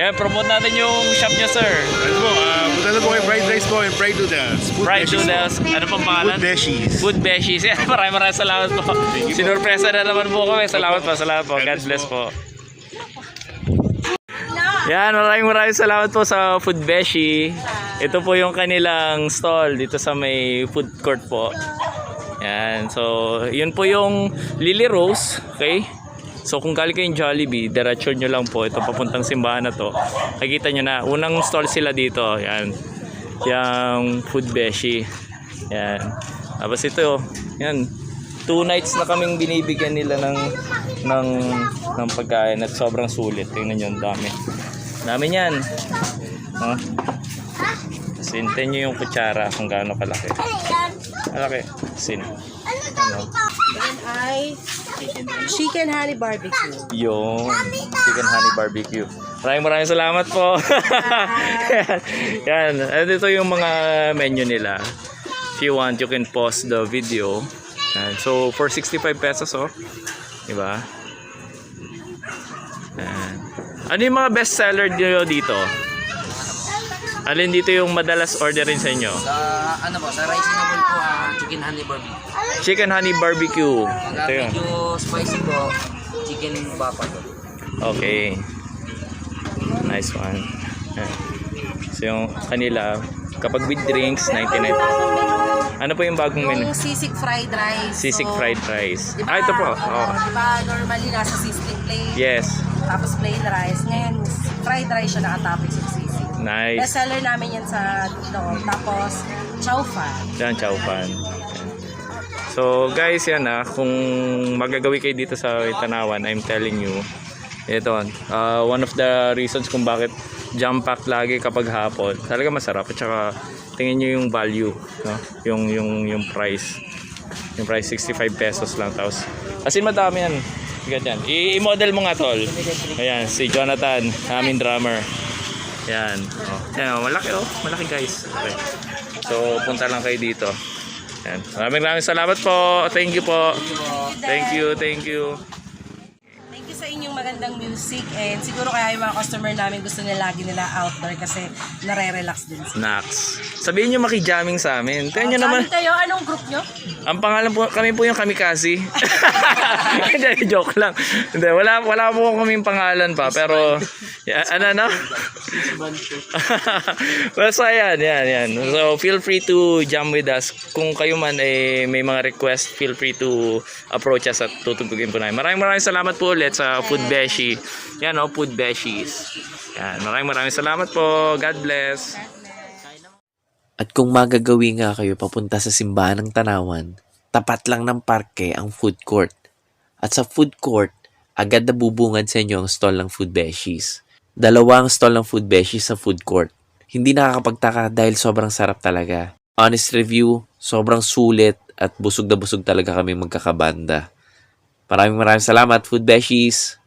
Yan, promote natin yung shop niya, sir. Ano po, uh, punta na po kayo fried rice po and fried noodles. Food Fried beshies po. noodles. Ano pang pangalan? Food beshies. Food Beshies. Yan, maraming maraming salamat po. you po. Sinurpresa na naman po kami. Salamat po, salamat po. God bless po. Yan, maraming maraming salamat po sa Food Beshi. Ito po yung kanilang stall dito sa may food court po. Yan, so yun po yung Lily Rose, okay? So kung galing kayong Jollibee, diretsyon nyo lang po ito papuntang simbahan na to. Nakikita nyo na, unang stall sila dito. Yan, yung Food Beshi. Yan. Tapos ito, yan, two nights na kaming binibigyan nila ng ng ng pagkain at sobrang sulit. Tingnan niyo ang dami. Dami niyan. Oh. Sinten niyo yung kutsara kung gaano kalaki. Malaki. Sin. Ano? Yan ay chicken honey barbecue. Yung chicken honey barbecue. Maraming maraming salamat po. Yan. At ito yung mga menu nila. If you want, you can pause the video. Yan. So, for 65 pesos, oh. Diba? Yan. Ano yung mga best seller nyo dito? Alin dito yung madalas orderin sa inyo? Sa ano po, sa rice cinnamon po, ah, chicken honey barbecue. Chicken honey barbecue. Ito yun. medyo spicy po, chicken bapa po. Okay. Nice one. Yan. So yung kanila, kapag with drinks, 99 Ano po yung bagong menu? Yung sisig fried rice. Sisig So, fried rice. Di ba, Ah, ito po. oo, Oh. Di ba normally nasa sisig plate, Yes. tapos plain rice. Ngayon, fried rice siya nakatapos sa sisig. Best Nice. seller namin yan sa doon. Tapos, chow fan. Yan, chow. Yan. So guys, yan ah, kung magagawi kayo dito sa Tanawan, I'm telling you, ito, ah, one of the reasons kung bakit jam pack lagi kapag hapon, talaga masarap at saka tingin nyo yung value, no? yung, yung, yung price. Yung price 65 pesos lang tapos as in madami yan. Bigat yan. I- I-model mo nga tol. Ayan, si Jonathan, aming drummer. Yan. Oh. Yan, oh, malaki oh. Malaki guys. Okay. So, punta lang kayo dito. Yan. Maraming maraming salamat po. Thank you po. Thank you, thank you. Sa inyong magandang music and siguro kaya yung mga customer namin gusto nila lagi nila outdoor kasi nare-relax din sila. Nax. Sabihin nyo makijamming sa amin. Tingnan nyo naman. Sabi kayo, anong group nyo? Ang pangalan po, kami po yung kamikaze. Hindi, joke lang. Hindi, wala, wala po kaming pangalan pa. Pero, ya, ano, ano? Basta yan, yan, yan. So, feel free to jam with us. Kung kayo man eh, may mga request, feel free to approach us at tutugtugin po namin. Maraming maraming salamat po ulit sa Food Beshi. Yan o, Food Beshies. Yan, maraming maraming salamat po. God bless. At kung magagawi nga kayo papunta sa simbahan ng Tanawan, tapat lang ng parke ang food court. At sa food court, agad na bubungad sa inyo ang stall ng food beshies. Dalawa ang stall ng food beshies sa food court. Hindi nakakapagtaka dahil sobrang sarap talaga. Honest review, sobrang sulit at busog na busog talaga kami magkakabanda. Maraming maraming salamat food beshies!